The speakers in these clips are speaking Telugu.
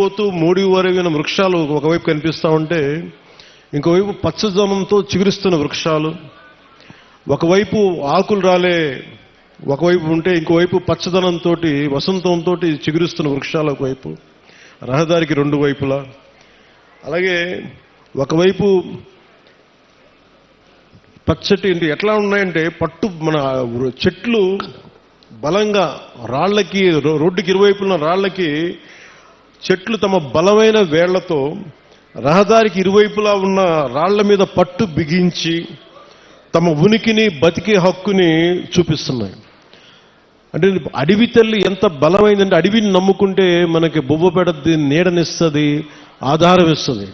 పోతూ మూడి వరగిన వృక్షాలు ఒకవైపు కనిపిస్తూ ఉంటే ఇంకోవైపు పచ్చదనంతో చిగురిస్తున్న వృక్షాలు ఒకవైపు ఆకులు రాలే ఒకవైపు ఉంటే ఇంకోవైపు పచ్చదనంతో వసంతంతో చిగురిస్తున్న వృక్షాలు ఒకవైపు రహదారికి రెండు వైపులా. అలాగే ఒకవైపు పచ్చటి ఎట్లా ఉన్నాయంటే పట్టు మన చెట్లు బలంగా రాళ్ళకి రోడ్డుకి ఇరువైపున రాళ్ళకి చెట్లు తమ బలమైన వేళ్ళతో రహదారికి ఇరువైపులా ఉన్న రాళ్ళ మీద పట్టు బిగించి తమ ఉనికిని బతికే హక్కుని చూపిస్తున్నాయి. అంటే అడవి తల్లి ఎంత బలమైందంటే అడవిని నమ్ముకుంటే మనకి బొబ్బ పెడద్ది నీడనిస్తుంది ఆధారం ఇస్తుంది.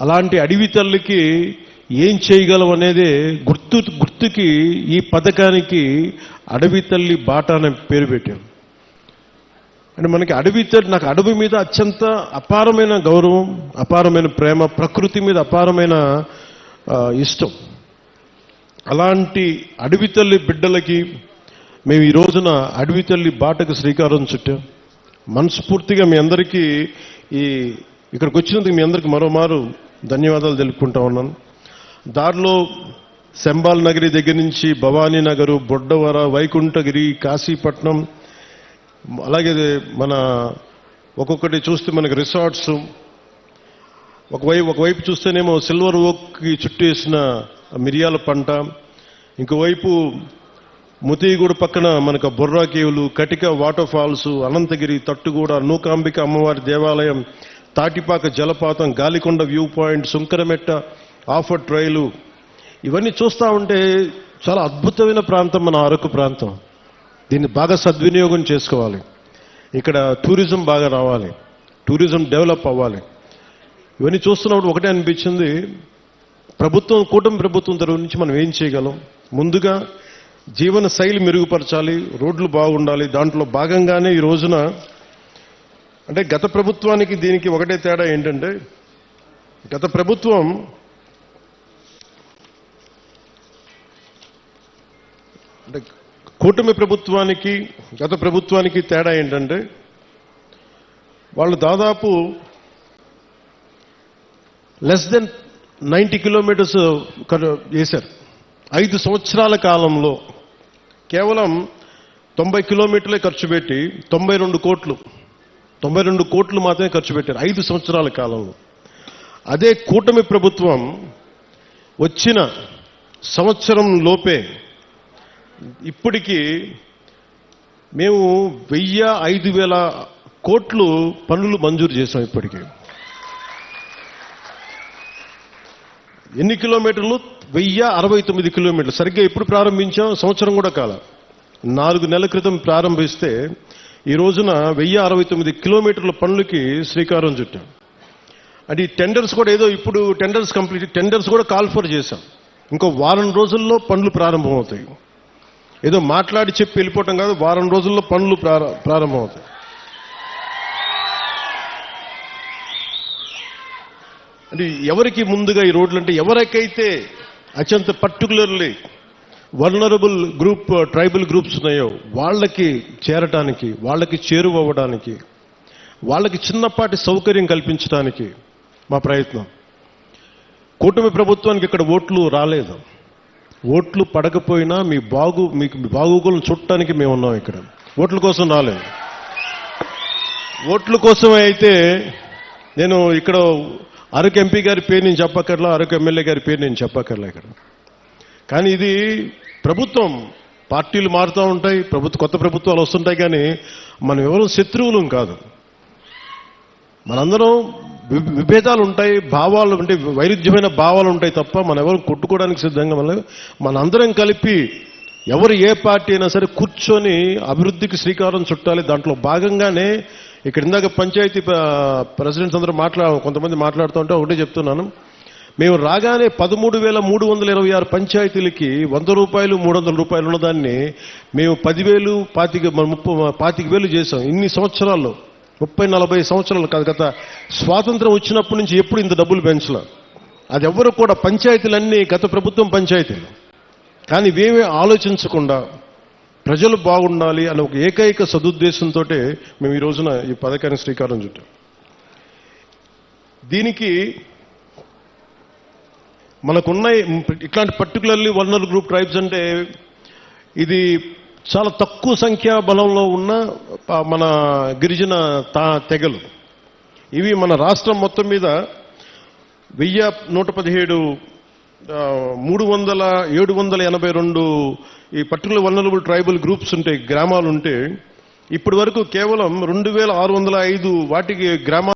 అలాంటి అడవి తల్లికి ఏం చేయగలం అనేది గుర్తు గుర్తుకి ఈ పథకానికి అడవి తల్లి బాట అనే పేరు పెట్టాం అంటే మనకి అడవి తల్లి నాకు అడవి మీద అత్యంత అపారమైన గౌరవం అపారమైన ప్రేమ ప్రకృతి మీద అపారమైన ఇష్టం. అలాంటి అడవి తల్లి బిడ్డలకి మేము ఈ రోజున అడవి తల్లి బాటకు శ్రీకారం చుట్టాం. మనస్ఫూర్తిగా మీ అందరికీ ఈ ఇక్కడికి వచ్చినందుకు మీ అందరికీ మరోమారు ధన్యవాదాలు తెలుపుకుంటా ఉన్నాను. దారిలో శంబాల్ నగరి దగ్గర నుంచి భవానీ నగరు బొడ్డవర వైకుంఠగిరి కాశీపట్నం అలాగే మన ఒక్కొక్కటి చూస్తే మనకి రిసార్ట్స్ ఒకవైపు ఒకవైపు చూస్తేనేమో సిల్వర్ ఓక్కి చుట్టేసిన మిరియాల పంట ఇంకోవైపు ముతిగూడ పక్కన మనకు బొర్రా కేవులు కటిక వాటర్ ఫాల్స్ అనంతగిరి తట్టుగూడ నూకాంబిక అమ్మవారి దేవాలయం తాటిపాక జలపాతం గాలికొండ వ్యూ పాయింట్ సుంకరమెట్ట ఆఫర్ ట్రైలు. ఇవన్నీ చూస్తూ ఉంటే చాలా అద్భుతమైన ప్రాంతం మన అరకు ప్రాంతం. దీన్ని బాగా సద్వినియోగం చేసుకోవాలి. ఇక్కడ టూరిజం బాగా రావాలి. టూరిజం డెవలప్ అవ్వాలి. ఇవన్నీ చూస్తున్నప్పుడు ఒకటే అనిపించింది. ప్రభుత్వం కూటమి ప్రభుత్వం తరఫు నుంచి మనం ఏం చేయగలం? ముందుగా జీవన శైలి మెరుగుపరచాలి రోడ్లు బాగుండాలి. దాంట్లో భాగంగానే ఈ రోజున అంటే గత ప్రభుత్వానికి దీనికి ఒకటే తేడా ఏంటంటే గత ప్రభుత్వం అంటే కూటమి ప్రభుత్వానికి గత ప్రభుత్వానికి తేడా ఏంటంటే వాళ్ళు దాదాపు లెస్ దెన్ నైంటీ కిలోమీటర్స్ చేశారు ఐదు సంవత్సరాల కాలంలో కేవలం తొంభై కిలోమీటర్లే ఖర్చు పెట్టి తొంభై రెండు కోట్లు తొంభై రెండు కోట్లు మాత్రమే ఖర్చు పెట్టారు ఐదు సంవత్సరాల కాలంలో. అదే కూటమి ప్రభుత్వం వచ్చిన సంవత్సరం లోపే ఇప్పటికీ మేము వెయ్యి ఐదు వేల కోట్లు పనులు మంజూరు చేసాం ఇప్పటికీ. ఎన్ని కిలోమీటర్లు? వెయ్యి అరవై తొమ్మిది కిలోమీటర్లు. సరిగ్గా ఎప్పుడు ప్రారంభించాం? సంవత్సరం కూడా కాల. నాలుగు నెలల క్రితం ప్రారంభిస్తే ఈ రోజున వెయ్యి అరవై తొమ్మిది కిలోమీటర్ల పనులకి శ్రీకారం చుట్టాం. అంటే ఈ టెండర్స్ కూడా ఏదో ఇప్పుడు టెండర్స్ కంప్లీట్ టెండర్స్ కూడా కాల్ ఫర్ చేశాం. ఇంకో వారం రోజుల్లో పనులు ప్రారంభమవుతాయి. ఏదో మాట్లాడి చెప్పి వెళ్ళిపోవటం కాదు వారం రోజుల్లో పనులు ప్రార- ప్రారంభమవుతాయి. అంటే ఎవరికి ముందుగా ఈ రోడ్లు అంటే ఎవరికైతే అత్యంత particularly vulnerable group tribal groups ఉన్నాయో వాళ్ళకి చేరటానికి వాళ్ళకి చేరువవ్వడానికి వాళ్ళకి చిన్నపాటి సౌకర్యం కల్పించడానికి మా ప్రయత్నం. కూటమి ప్రభుత్వానికి ఇక్కడ ఓట్లు రాలేదు. ఓట్లు పడకపోయినా మీ బాగు మీకు బాగోగులను చుట్టానికి మేము ఉన్నాం ఇక్కడ. ఓట్ల కోసం రాలేదు. ఓట్ల కోసమే అయితే నేను ఇక్కడ అరకు ఎంపీ గారి పేరు నేను చెప్పక్కర్లా అరకు ఎమ్మెల్యే గారి పేరు నేను చెప్పక్కర్లా ఇక్కడ. కానీ ఇది ప్రభుత్వం. పార్టీలు మారుతూ ఉంటాయి ప్రభుత్వ కొత్త ప్రభుత్వాలు వస్తుంటాయి కానీ మనం ఎవరు శత్రువులం కాదు. మనందరం విభేదాలు ఉంటాయి భావాలు ఉంటాయి వైరుధ్యమైన భావాలు ఉంటాయి తప్ప మనం ఎవరు కొట్టుకోవడానికి సిద్ధంగా మన మనందరం కలిపి ఎవరు ఏ పార్టీ అయినా సరే కూర్చొని అభివృద్ధికి శ్రీకారం చుట్టాలి. దాంట్లో భాగంగానే ఇక్కడ ఇందాక పంచాయతీ ప్రెసిడెంట్స్ అందరూ మాట్లా కొంతమంది మాట్లాడుతూ ఉంటే ఒకటే చెప్తున్నాను. మేము రాగానే పదమూడు వేల మూడు వందల ఇరవై ఆరు పంచాయతీలకి వంద రూపాయలు మూడు వందల రూపాయలు ఉన్నదాన్ని మేము పదివేలు పాతిక ముప్పై పాతిక వేలు చేసాం ఇన్ని సంవత్సరాల్లో ముప్పై నలభై సంవత్సరాలు కాదు గత స్వాతంత్రం వచ్చినప్పటి నుంచి ఎప్పుడు ఇంత డబ్బులు పెంచలే? అది ఎవరు కూడా పంచాయతీలన్నీ గత ప్రభుత్వం పంచాయతీలు. కానీ ఇవేమీ ఆలోచించకుండా ప్రజలు బాగుండాలి అనే ఒక ఏకైక సదుద్దేశంతో మేము ఈ రోజున ఈ పథకానికి శ్రీకారం చుట్టాం. దీనికి మనకున్న ఇట్లాంటి పర్టికులర్లీ వల్నర్ గ్రూప్ ట్రైబ్స్ అంటే ఇది చాలా తక్కువ సంఖ్యా బలంలో ఉన్న మన గిరిజన తా తెగలు. ఇవి మన రాష్ట్రం మొత్తం మీద వెయ్యి నూట పదిహేడు మూడు వందల ఏడు వందల ఎనభై రెండు ఈ పర్టికులర్ వల్నరబుల్ ట్రైబల్ గ్రూప్స్ ఉంటాయి గ్రామాలు ఉంటే ఇప్పటి వరకు కేవలం రెండు వేల ఆరు వందల ఐదు వాటికి గ్రామాలు